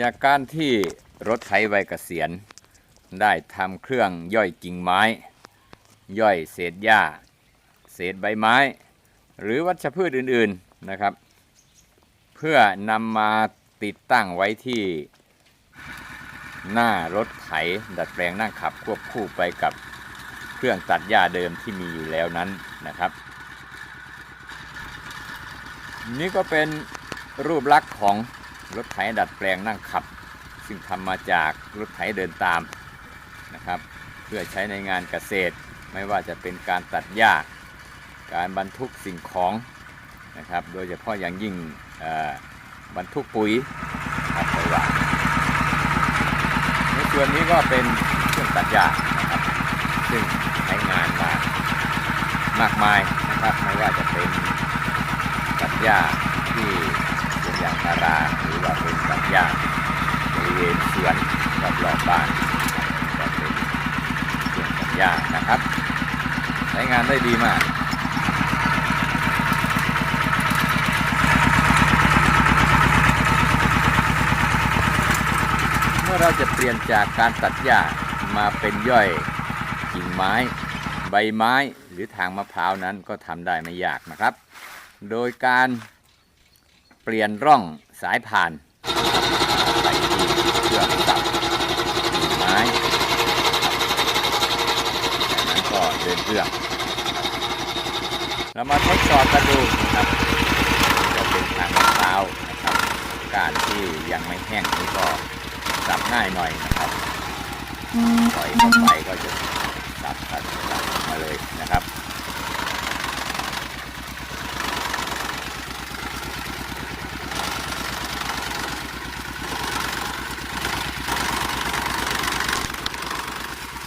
จากการที่รถไถใบเกษียณ ได้ทำเครื่องย่อยกิ่งไม้ ย่อยเศษหญ้า เศษใบไม้ หรือวัชพืชอื่นๆนะครับ เพื่อนำมาติดตั้งไว้ที่หน้ารถไถดัดแปลงนั่งขับควบคู่ไปกับเครื่องตัดหญ้าเดิมที่มีอยู่แล้วนั้นนะครับ นี่ก็เป็นรูปลักษณ์ของ รถไถดัดแปลงนั่งขับ ซึ่งทำมาจากรถไถเดินตามนะครับ เพื่อใช้ในงานเกษตร ไม่ว่าจะเป็นการตัดหญ้า การบรรทุกสิ่งของนะครับ โดยเฉพาะอย่างยิ่งบรรทุกปุ๋ยครับไปหวานในส่วนนี้ก็เป็นเครื่องตัดหญ้านะครับซึ่งใช้งานมามากมายนะครับไม่ว่าจะเป็นตัดหญ้าที่เป็นอย่างพาราหรือว่าเป็นตัดหญ้าบริเวณสวน รอบรอบๆบ้านก็เป็นเครื่องตัดหญ้านะครับ ใช้งานได้ดีมากเมื่อเราจะเปลี่ยนจากการตัดหญ้ามาเป็นย่อยกิ่งไม้ ใบไม้หรือทางมะพร้าวนั้นก็ทำได้ไม่ยากนะครับ โดยการเปลี่ยนร่องสายผ่าน ไปที่เครื่องสับกิ่งไม้จากนั้นก็เดินเครื่องเรามาทดสอบกันดูนะครับจะเป็นทางมะพร้าวนะครับ การที่ยังไม่แห้งนี่ก็สับง่ายหน่อยนะครับปล่อยเข้าไปก็จะสับตัดตัดออกมาเลยนะครับ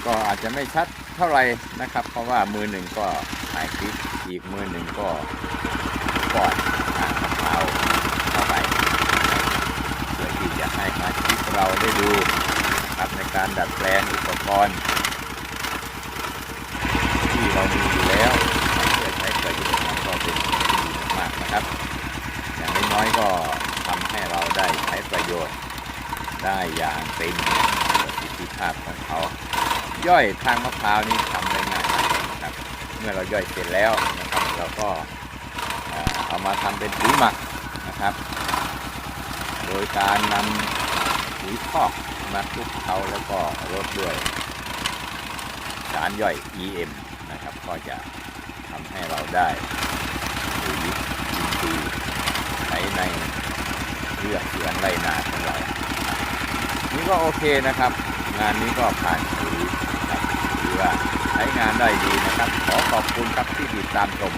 ก็อาจจะไม่ชัดเท่าไหร่นะครับ เพราะว่ามือหนึ่งก็ถ่ายคลิปอีกมือหนึ่งก็กอดทางมะพร้าเข้าไปเพื่อที่จะให้มาชิกเราได้ดูครับในการดัดแปลงอุปกรณ์ ที่เรามีอยู่แล้วเพื่อใช้ประโยชน์ก็เป็นสิ่งที่ดีมากนะครับ อย่างน้อยๆก็ทำให้เราได้ใช้ประโยชน์ได้อย่างเต็มประสิทธิภาพของเขา ย่อยทางมะพร้าวนี่ทำได้ง่ายนะครับเมื่อเราย่อยเสร็จแล้วนะครับเราก็เอามาทำเป็นปุ๋ยหมักนะครับ โดยการนำปุ๋ยคอกมาคลุกเคล้าแล้วก็รดด้วยสารย่อย EM นะครับก็จะทำให้เราได้ปุ๋ยอินทรีย์ใช้ในเลือกสวนไรนาของเรานี่ก็โอเคนะครับ งานนี้ก็ผ่านถือนะครับถือ ว่าใช้งานได้ดีนะครับ ขอขอบคุณครับที่ติดตามชม